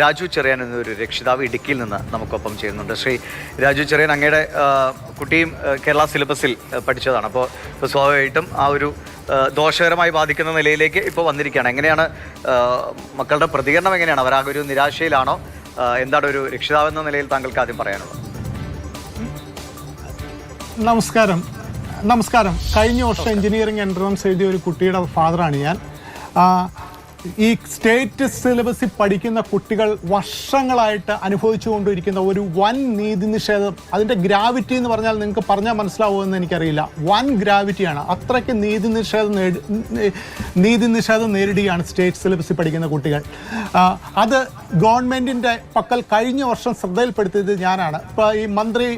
രാജു ചെറിയാൻ എന്നൊരു രക്ഷിതാവ് ഇടുക്കിയിൽ നിന്ന് നമുക്കൊപ്പം ചെയ്യുന്നുണ്ട് ശ്രീ രാജു ചെറിയാൻ അങ്ങയുടെ കുട്ടിയും കേരള സിലബസിൽ പഠിച്ചതാണ്. അപ്പോൾ ഇപ്പോൾ സ്വാഭാവികമായിട്ടും ആ ഒരു ദോഷകരമായി ബാധിക്കുന്ന നിലയിലേക്ക് ഇപ്പോൾ വന്നിരിക്കുകയാണ്. എങ്ങനെയാണ് മക്കളുടെ പ്രതികരണം എങ്ങനെയാണ്? അവരാകെ ഒരു നിരാശയിലാണോ? എന്താണ് ഒരു രക്ഷിതാവ് എന്ന നിലയിൽ താങ്കൾക്ക് ആദ്യം പറയാനുള്ളത്? നമസ്കാരം. നമസ്കാരം. കഴിഞ്ഞ വർഷം എഞ്ചിനീയറിംഗ് എൻട്രൻസ് എഴുതിയ ഒരു കുട്ടിയുടെ ഫാദറാണ് ഞാൻ. ഈ സ്റ്റേറ്റ് സിലബസിൽ പഠിക്കുന്ന കുട്ടികൾ വർഷങ്ങളായിട്ട് അനുഭവിച്ചുകൊണ്ടിരിക്കുന്ന ഒരു വൻ നീതി നിഷേധം. അതിന്റെ ഗ്രാവിറ്റി എന്ന് പറഞ്ഞാൽ നിങ്ങൾക്ക് പറഞ്ഞാൽ മനസ്സിലാവുമെന്ന് എനിക്കറിയില്ല. വൻ ഗ്രാവിറ്റിയാണ് അത്രയ്ക്ക് നീതി നിഷേധം നീതി നിഷേധം നേരിടുകയാണ് സ്റ്റേറ്റ് സിലബസിൽ പഠിക്കുന്ന കുട്ടികൾ. അത് ഗവൺമെന്റിന്റെ പക്കൽ കഴിഞ്ഞ വർഷം ശ്രദ്ധയിൽപ്പെടുത്തിയത് ഞാനാണ്. ഇപ്പോൾ ഈ മന്ത്രി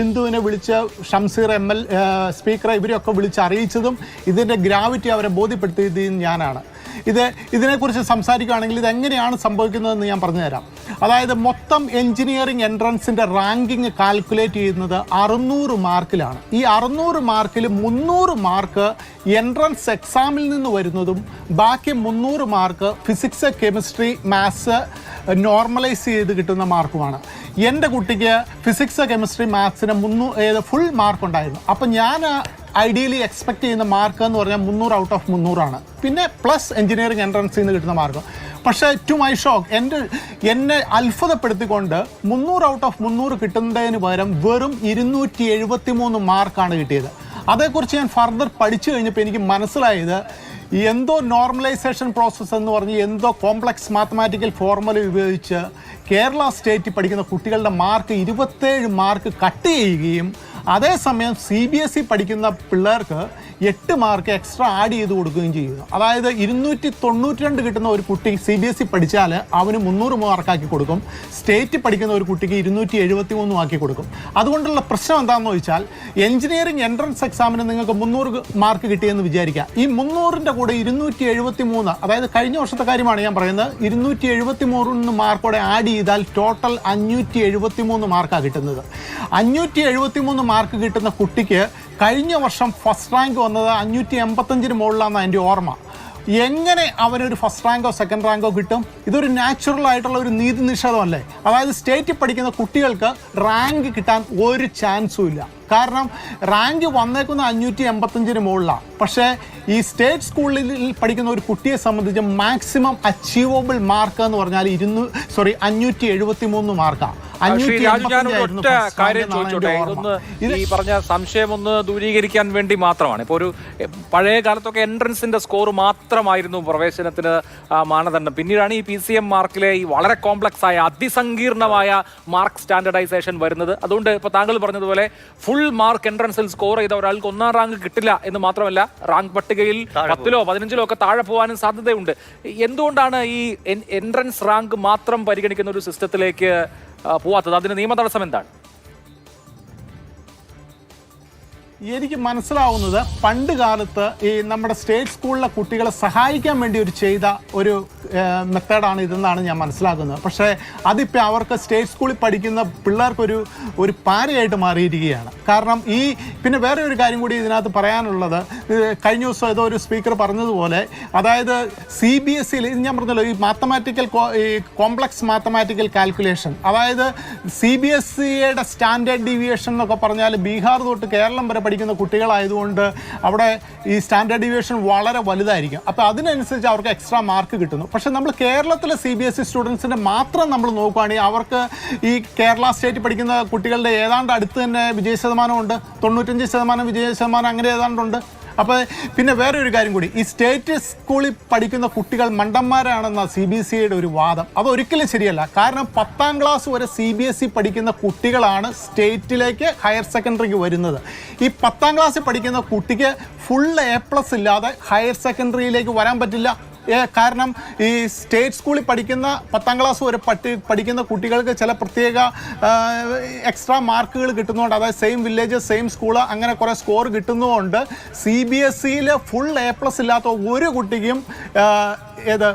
ബിന്ദുവിനെ വിളിച്ച് ഷംസീർ എം എൽ സ്പീക്കറെ ഇവരെയൊക്കെ വിളിച്ച് അറിയിച്ചതും ഇതിന്റെ ഗ്രാവിറ്റി അവരെ ബോധ്യപ്പെടുത്തിയതും ഞാനാണ്. ഇത് ഇതിനെക്കുറിച്ച് സംസാരിക്കുകയാണെങ്കിൽ ഇത് എങ്ങനെയാണ് സംഭവിക്കുന്നതെന്ന് ഞാൻ പറഞ്ഞുതരാം. അതായത് മൊത്തം എഞ്ചിനീയറിംഗ് എൻട്രൻസിന്റെ റാങ്കിങ് കാൽക്കുലേറ്റ് ചെയ്യുന്നത് അറുന്നൂറ് മാർക്കിലാണ്. ഈ അറുന്നൂറ് മാർക്കിൽ മുന്നൂറ് മാർക്ക് എൻട്രൻസ് എക്സാമിൽ നിന്ന് വരുന്നതും ബാക്കി മുന്നൂറ് mark physics chemistry maths normalise ചെയ്ത് കിട്ടുന്ന മാർക്കുമാണ്. എന്റെ കുട്ടിക്ക് ഫിസിക്സ് കെമിസ്ട്രി മാത്സിന് മുന്നൂ ഫുൾ മാർക്ക് ഉണ്ടായിരുന്നു അപ്പം ഞാൻ ഐഡിയലി എക്സ്പെക്ട് ചെയ്യുന്ന മാർക്ക് എന്ന് പറഞ്ഞാൽ മുന്നൂറ് ഔട്ട് ഓഫ് മുന്നൂറാണ്. പിന്നെ പ്ലസ് എഞ്ചിനീയറിംഗ് എൻട്രൻസിൽ നിന്ന് കിട്ടുന്ന മാർക്ക് പക്ഷേ ടു മൈ ഷോക്ക് എന്റെ എന്നെ അത്ഭുതപ്പെടുത്തിക്കൊണ്ട് മുന്നൂറ് ഔട്ട് ഓഫ് മുന്നൂറ് കിട്ടുന്നതിന് പകരം വെറും ഇരുന്നൂറ്റി എഴുപത്തി മൂന്ന് മാർക്കാണ് കിട്ടിയത്. അതേക്കുറിച്ച് ഞാൻ ഫർദർ പഠിച്ചു കഴിഞ്ഞപ്പോൾ എനിക്ക് മനസ്സിലായത് എന്തോ നോർമലൈസേഷൻ പ്രോസസ്സ് എന്ന് പറഞ്ഞ് എന്തോ കോംപ്ലക്സ് മാത്തമാറ്റിക്കൽ ഫോർമുല ഉപയോഗിച്ച് കേരള സ്റ്റേറ്റിൽ പഠിക്കുന്ന കുട്ടികളുടെ മാർക്ക് ഇരുപത്തേഴ് മാർക്ക് കട്ട് ചെയ്യുകയും അതേസമയം സി ബി എസ് ഇ പഠിക്കുന്ന പിള്ളേർക്ക് എട്ട് മാർക്ക് എക്സ്ട്രാ ആഡ് ചെയ്ത് കൊടുക്കുകയും ചെയ്യുന്നു. അതായത് ഇരുന്നൂറ്റി തൊണ്ണൂറ്റി രണ്ട് കിട്ടുന്ന ഒരു കുട്ടി സി ബി എസ് ഇ പഠിച്ചാൽ അവന് മുന്നൂറ് മാർക്കാക്കി കൊടുക്കും. സ്റ്റേറ്റ് പഠിക്കുന്ന ഒരു കുട്ടിക്ക് ഇരുന്നൂറ്റി എഴുപത്തി മൂന്നും ആക്കി കൊടുക്കും. അതുകൊണ്ടുള്ള പ്രശ്നം എന്താണെന്ന് വെച്ചാൽ എഞ്ചിനീയറിംഗ് എൻട്രൻസ് എക്സാമിന് നിങ്ങൾക്ക് മുന്നൂറ് മാർക്ക് കിട്ടിയെന്ന് വിചാരിക്കുക. ഈ മുന്നൂറിന്റെ കൂടെ ഇരുന്നൂറ്റി എഴുപത്തി മൂന്ന് അതായത് കഴിഞ്ഞ വർഷത്തെ കാര്യമാണ് ഞാൻ പറയുന്നത് ഇരുന്നൂറ്റി എഴുപത്തി മൂന്ന് മാർക്കോടെ ആഡ് ചെയ്താൽ ടോട്ടൽ അഞ്ഞൂറ്റി എഴുപത്തി മൂന്ന് മാർക്കാണ് കിട്ടുന്നത്. അഞ്ഞൂറ്റി എഴുപത്തി മൂന്ന് മാർക്ക് കിട്ടുന്ന കുട്ടിക്ക് കഴിഞ്ഞ വർഷം ഫസ്റ്റ് റാങ്ക് വന്നത് അഞ്ഞൂറ്റി എൺപത്തഞ്ചിന് മുകളിലാണ് എന്റെ ഓർമ്മ. എങ്ങനെ അവനൊരു ഫസ്റ്റ് റാങ്കോ സെക്കൻഡ് റാങ്കോ കിട്ടും? ഇതൊരു നാച്ചുറൽ ആയിട്ടുള്ള ഒരു നീതി നിഷേധമല്ലേ? അതായത് സ്റ്റേറ്റിൽ പഠിക്കുന്ന കുട്ടികൾക്ക് റാങ്ക് കിട്ടാൻ ഒരു ചാൻസും ഇല്ല. കാരണം റാങ്ക് വന്നേക്കുന്ന അഞ്ഞൂറ്റി എൺപത്തഞ്ചിന് മുകളിലാണ് പക്ഷേ ഈ സ്റ്റേറ്റ് സ്കൂളിൽ പഠിക്കുന്ന ഒരു കുട്ടിയെ സംബന്ധിച്ച് മാക്സിമം അച്ചീവബിൾ മാർക്ക് എന്ന് പറഞ്ഞാൽ ഇരുന്നൂ സോറി അഞ്ഞൂറ്റി എഴുപത്തി മൂന്ന് മാർക്കാണ് ശ്രീ രാജു ഞാൻ ഒരു കാര്യം ചോദിച്ചോട്ടെ? ഇതൊന്ന് ഈ പറഞ്ഞ സംശയം ഒന്ന് ദൂരീകരിക്കാൻ വേണ്ടി മാത്രമാണ്. ഇപ്പോൾ ഒരു പഴയ കാലത്തൊക്കെ എൻട്രൻസിന്റെ സ്കോർ മാത്രമായിരുന്നു പ്രവേശനത്തിന് മാനദണ്ഡം. പിന്നീടാണ് ഈ പി സി എം മാർക്കിലെ ഈ വളരെ കോംപ്ലക്സ് ആയ അതിസങ്കീർണമായ മാർക്ക് സ്റ്റാൻഡർഡൈസേഷൻ വരുന്നത്. അതുകൊണ്ട് ഇപ്പോൾ താങ്കൾ പറഞ്ഞതുപോലെ ഫുൾ മാർക്ക് എൻട്രൻസിൽ സ്കോർ ചെയ്ത ഒരാൾക്ക് ഒന്നാം റാങ്ക് കിട്ടില്ല എന്ന് മാത്രമല്ല റാങ്ക് പട്ടികയിൽ പത്തിലോ പതിനഞ്ചിലോ ഒക്കെ താഴെ പോകാനും സാധ്യതയുണ്ട്. എന്തുകൊണ്ടാണ് ഈ എൻട്രൻസ് റാങ്ക് മാത്രം പരിഗണിക്കുന്ന ഒരു സിസ്റ്റത്തിലേക്ക് പോവാത്തത്? അതിന് നിയമ തടസ്സം എന്താണ്? എനിക്ക് മനസ്സിലാവുന്നത് പണ്ട് കാലത്ത് ഈ നമ്മുടെ സ്റ്റേറ്റ് സ്കൂളിലെ കുട്ടികളെ സഹായിക്കാൻ വേണ്ടി ഒരു ചെയ്ത ഒരു മെത്തേഡാണ് ഇതെന്നാണ് ഞാൻ മനസ്സിലാക്കുന്നത്. പക്ഷേ അതിപ്പോൾ അവർക്ക് സ്റ്റേറ്റ് സ്കൂളിൽ പഠിക്കുന്ന പിള്ളേർക്കൊരു ഒരു പാരയായിട്ട് മാറിയിരിക്കുകയാണ്. കാരണം ഈ പിന്നെ വേറെ ഒരു കാര്യം കൂടി ഇതിനകത്ത് പറയാനുള്ളത്. കഴിഞ്ഞ ദിവസം ഏതോ ഒരു സ്പീക്കർ പറഞ്ഞതുപോലെ അതായത് സി ബി എസ് സിയിൽ ഞാൻ പറഞ്ഞല്ലോ ഈ മാത്തമാറ്റിക്കൽ ഈ കോംപ്ലക്സ് മാത്തമാറ്റിക്കൽ കാൽക്കുലേഷൻ. അതായത് സി ബി എസ് സിയുടെ സ്റ്റാൻഡേർഡ് ഡീവിയേഷൻ എന്നൊക്കെ പറഞ്ഞാൽ ബീഹാർ തൊട്ട് കേരളം വരെ പഠിക്കുന്ന കുട്ടികളായതുകൊണ്ട് അവിടെ ഈ സ്റ്റാൻഡേർഡ് ഡീവിയേഷൻ വളരെ വലുതായിരിക്കും. അപ്പോൾ അതിനനുസരിച്ച് അവർക്ക് എക്സ്ട്രാ മാർക്ക് കിട്ടുന്നു. പക്ഷേ നമ്മൾ കേരളത്തിലെ സി ബി എസ് ഇ സ്റ്റുഡൻസിന്റെ മാത്രം നമ്മൾ നോക്കുകയാണെങ്കിൽ അവർക്ക് ഈ കേരള സ്റ്റേറ്റ് പഠിക്കുന്ന കുട്ടികളുടെ ഏതാണ്ട് അടുത്ത് തന്നെ വിജയ ശതമാനമുണ്ട് തൊണ്ണൂറ്റഞ്ച് ശതമാനം വിജയ ശതമാനം അങ്ങനെ ഏതാണ്ടുണ്ട് അപ്പോൾ പിന്നെ വേറെ ഒരു കാര്യം കൂടി. ഈ സ്റ്റേറ്റ് സ്കൂളിൽ പഠിക്കുന്ന കുട്ടികൾ മണ്ടന്മാരാണെന്ന സി ബി എസ് സിയുടെ ഒരു വാദം. അതൊരിക്കലും ശരിയല്ല. കാരണം പത്താം ക്ലാസ് വരെ സി ബി എസ് ഇ പഠിക്കുന്ന കുട്ടികളാണ് സ്റ്റേറ്റിലേക്ക് ഹയർ സെക്കൻഡറിക്ക് വരുന്നത്. ഈ പത്താം ക്ലാസ്സിൽ പഠിക്കുന്ന കുട്ടിക്ക് ഫുൾ എ പ്ലസ് ഇല്ലാതെ ഹയർ സെക്കൻഡറിയിലേക്ക് വരാൻ പറ്റില്ല. കാരണം ഈ സ്റ്റേറ്റ് സ്കൂളിൽ പഠിക്കുന്ന പത്താം ക്ലാസ് വരെ പട്ടി പഠിക്കുന്ന കുട്ടികൾക്ക് ചില പ്രത്യേക എക്സ്ട്രാ മാർക്കുകൾ കിട്ടുന്നതുകൊണ്ട് അതായത് സെയിം വില്ലേജ് സെയിം സ്കൂൾ അങ്ങനെ കുറേ സ്കോർ കിട്ടുന്നതുകൊണ്ട് സി ബി എസ് സിയിൽ ഫുൾ എ പ്ലസ് ഇല്ലാത്ത ഒരു കുട്ടിക്കും ഏത്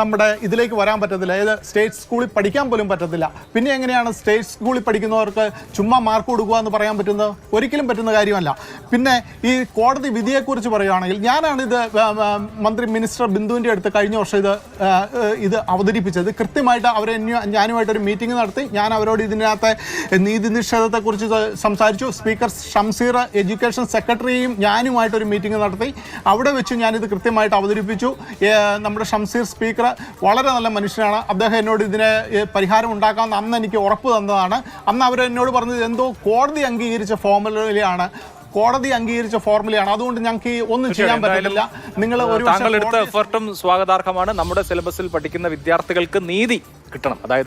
നമ്മുടെ ഇതിലേക്ക് വരാൻ പറ്റത്തില്ല. ഏത് സ്റ്റേറ്റ് സ്കൂളിൽ പഠിക്കാൻ പോലും പറ്റത്തില്ല. പിന്നെ എങ്ങനെയാണ് സ്റ്റേറ്റ് സ്കൂളിൽ പഠിക്കുന്നവർക്ക് ചുമ്മാ മാർക്ക് കൊടുക്കുക എന്ന് പറയാൻ പറ്റുന്നത്? ഒരിക്കലും പറ്റുന്ന കാര്യമല്ല. പിന്നെ ഈ കോടതി വിധിയെക്കുറിച്ച് പറയുകയാണെങ്കിൽ ഞാനാണ് ഇത് മന്ത്രി മിനിസ്റ്റർ ബിന്ദുവിന്റെ അടുത്ത് കഴിഞ്ഞ വർഷം ഇത് ഇത് അവതരിപ്പിച്ചത്. കൃത്യമായിട്ട് അവരെ ഞാനുമായിട്ടൊരു മീറ്റിംഗ് നടത്തി. ഞാൻ അവരോട് ഇതിനകത്തെ നീതി നിഷേധത്തെക്കുറിച്ച് സംസാരിച്ചു. സ്പീക്കർ ഷംസീർ എഡ്യൂക്കേഷൻ സെക്രട്ടറിയും ഞാനുമായിട്ടൊരു മീറ്റിംഗ് നടത്തി. അവിടെ വെച്ച് ഞാനിത് കൃത്യമായിട്ട് അവതരിപ്പിച്ചു. നമ്മുടെ ഷംസീർ സ്പീക്കർ വളരെ നല്ല മനുഷ്യനാണ്. അദ്ദേഹം എന്നോട് ഇതിന് പരിഹാരം ഉണ്ടാക്കാമെന്ന് അന്ന് എനിക്ക് ഉറപ്പ് തന്നതാണ്. അന്ന് അവർ എന്നോട് പറഞ്ഞത് എന്തോ കോടതി അംഗീകരിച്ച ഫോർമുലയാണ് കോടതി അംഗീകരിച്ച ഫോർമുലയാണ്. അതുകൊണ്ട് ഞങ്ങൾക്ക് ഒന്നും ചെയ്യാൻ പറ്റില്ല നിങ്ങൾ ഒരു താങ്കൾ എടുത്ത എഫർട്ടും സ്വാഗതാർഹമാണ്. നമ്മുടെ സിലബസിൽ പഠിക്കുന്ന വിദ്യാർത്ഥികൾക്ക് നീതി കിട്ടണം. അതായത്